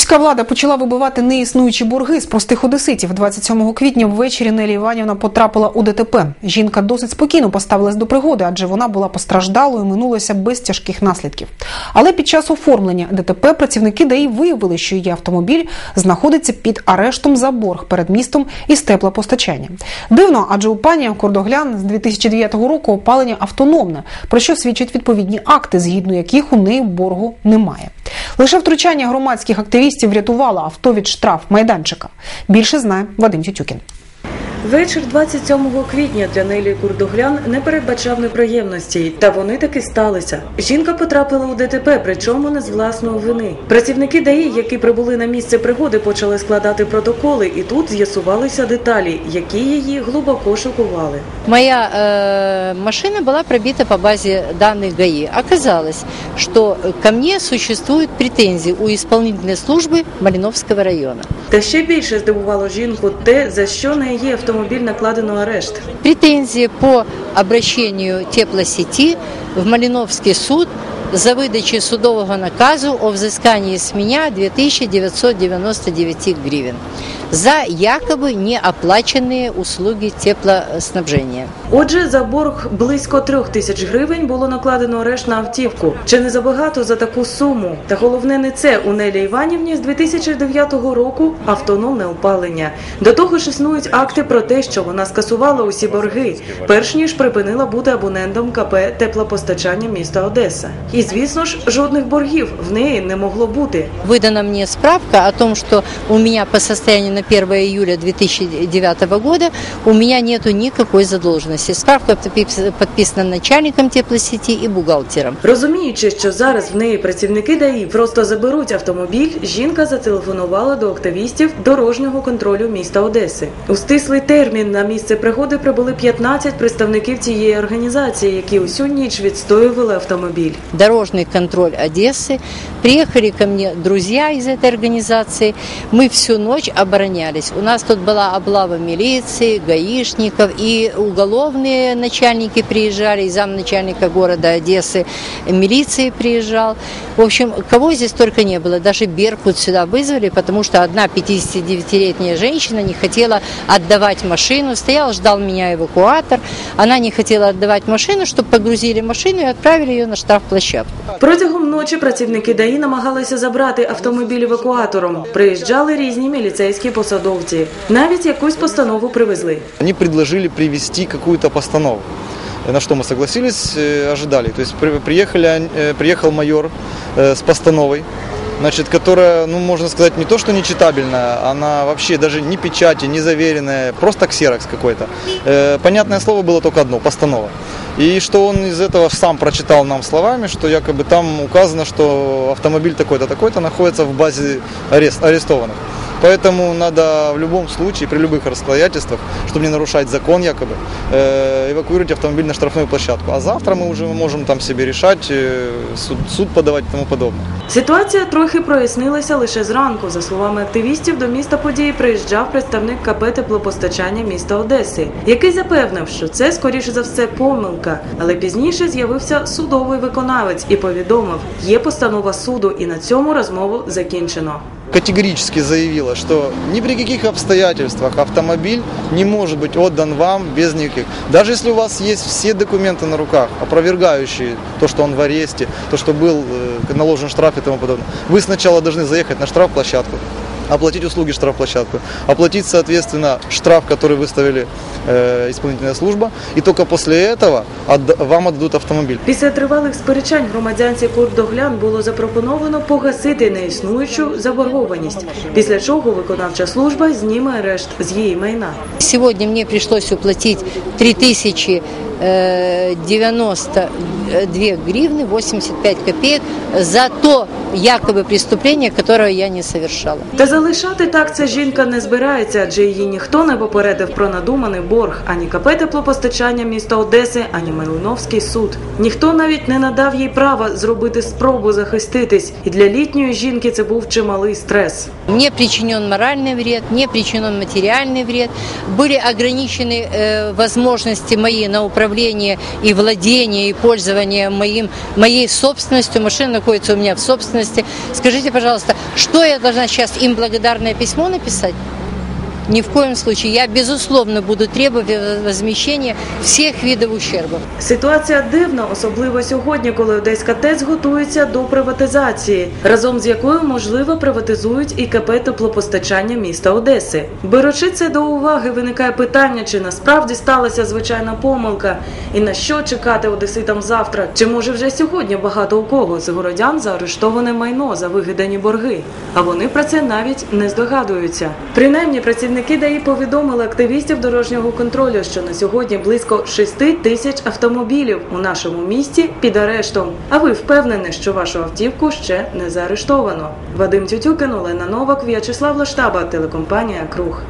Міська влада почала вибивати неіснуючі борги з простих одеситів. 27 квітня ввечері Нелі Іванівна потрапила у ДТП. Жінка досить спокійно поставилась до пригоди, адже вона була постраждалою, і минулася без тяжких наслідків. Але під час оформлення ДТП працівники ДАІ виявили, що її автомобіль знаходиться під арештом за борг перед містом із теплопостачання. Дивно, адже у пані Кордоглян з 2009 року опалення автономне, про що свідчать відповідні акти, згідно яких у неї боргу немає. Лише втручання громадських активістів врятувало авто від штраф майданчика. Більше знає Вадим Тютюкін. Вечір 27 квітня для Нелі Курдоглян не передбачав неприємностей, та вони таки сталися. Жінка потрапила у ДТП, причому не з власної вини. Працівники ДАІ, які прибули на місце пригоди, почали складати протоколи, і тут з'ясувалися деталі, які її глибоко шокували. Моя э, машина была пробита по базе данных ГАИ. Оказалось, что ко мне существуют претензии у исполнительной службы Малиновского района. Та ще більше здивувало жінку те, за що на її автомобіль накладено арешт. Претензии по обращению теплосети в Малиновский суд за выдачей судового наказу о взыскании с меня 2999 гривен за якобы неоплаченные услуги теплоснабжения. Отже, за борг близько трьох тисяч гривень було накладено арешт на автівку. Чи не забагато за таку суму? Та головне не це у Нелі Іванівні з 2009 року автономне опалення. До того ж існують акти про те, що вона скасувала усі борги, перш ніж припинила бути абонентом КП теплопостачання міста Одеса. І звісно ж, жодних боргів в неї не могло бути. Выдана мне справка о том, что у меня по состоянию на 1 июля 2009 года у меня нету никакой задолженности. Справка подписана начальником теплосети и бухгалтером. Розуміючи, що зараз в неї працівники ДАІ просто заберуть автомобіль, жінка зателефонувала до активістів дорожнього контролю міста Одеси. У стислий термін на місце пригоди прибули 15 представників цієї організації, які усю ніч відстоювали автомобіль. Дорожный контроль Одессы. Приехали ко мне друзья из этой организации. Мы всю ночь оборонялись. У нас тут была облава милиции, гаишников и уголовные начальники приезжали, и замначальника города Одессы, милиции приезжал. В общем, кого здесь только не было. Даже Беркут сюда вызвали, потому что одна 59-летняя женщина не хотела отдавать машину. Стоял, ждал меня эвакуатор. Она не хотела отдавать машину, чтобы погрузили машину и отправили ее на штрафплощадку. Протягом ночі працівники ДАІ намагалися забрати автомобіль евакуатором. Приїжджали різні міліцейські посадовці. Навіть якусь постанову привезли. Они предложили привести какую-то постанову. На что мы согласились, э, ожидали. То есть при- приехали, они- э, приехал майор э, с постановой, значит, которая, ну, можно сказать, не то, что нечитабельная, она вообще даже не печати, не заверенная, просто ксерокс какой-то. Э, Понятное слово было только одно – постанова. И что он из этого сам прочитал нам словами, что якобы там указано, что автомобиль такой-то, такой-то находится в базе арест, арестованных. Поэтому надо в любом случае, при любых обстоятельствах, чтобы не нарушать закон якобы, э, эвакуировать автомобиль на штрафную площадку. А завтра мы уже можем там себе решать, э, суд, суд подавать и тому подобное. Ситуація трохи прояснилася лише зранку. За словами активістів, до міста події приїжджав представник КП теплопостачання міста Одеси, який запевнив, що це скоріше за все помилка. Але пізніше з'явився судовий виконавець і повідомив, є постанова суду, і на цьому розмову закінчено. Категорически заявила, что ни при каких обстоятельствах автомобиль не может быть отдан вам без никаких. Даже если у вас есть все документы на руках, опровергающие то, что он в аресте, то, что был э, наложен штраф и тому подобное, вы сначала должны заехать на штрафплощадку, оплатить услуги штрафплощадку, оплатить, соответственно, штраф, который выставили э, исполнительная служба, и только после этого отда- вам отдадут автомобиль. Після тривалих сперечань громадянці Курдоглян було запропоновано погасити неіснуючу заборгованість, після чого виконавча служба зніме арешт з її майна. Сегодня мне пришлось уплатить 3092 гривны 85 копеек за то якобы преступление, которое я не совершала. Та залишати так ця жінка не збирається, адже її ніхто не попередив про надуманий борг ані КП теплопостачання міста Одеси, ані Малиновський суд. Ніхто навіть не надав їй права зробити спробу захиститись, і для літньої жінки це був чималий стрес. Мне причинен моральный вред, мне причинен материальный вред. Были ограничены э, возможности мои на управление и владение и пользование моим, моей собственностью, машина находится у меня в собственности. Скажите, пожалуйста, что я должна сейчас им благодарное письмо написать? Ни в коем случае. Я, безусловно, буду требовать возмещения всех видов ущерба. Ситуація дивна, особливо сьогодні, коли Одеська ТЕЦ готується до приватизації, разом з якою можливо приватизують і КП теплопостачання міста Одеси. Беручи це до уваги, виникає питання, чи насправді сталася звичайна помилка, і на що чекати одеситам завтра? Чи може вже сьогодні багато у кого з городян заарештоване майно за вигадані борги? А вони про це навіть не здогадуються. Принаймні, працівники ДАІ повідомили активістів дорожнього контролю, що на сьогодні близько 6 тисяч автомобілів у нашому місті під арештом. А ви впевнені, що вашу автівку ще не заарештовано? Вадим Тютюкин, Олена Новак, В'ячеслав Лаштаба, телекомпанія Круг.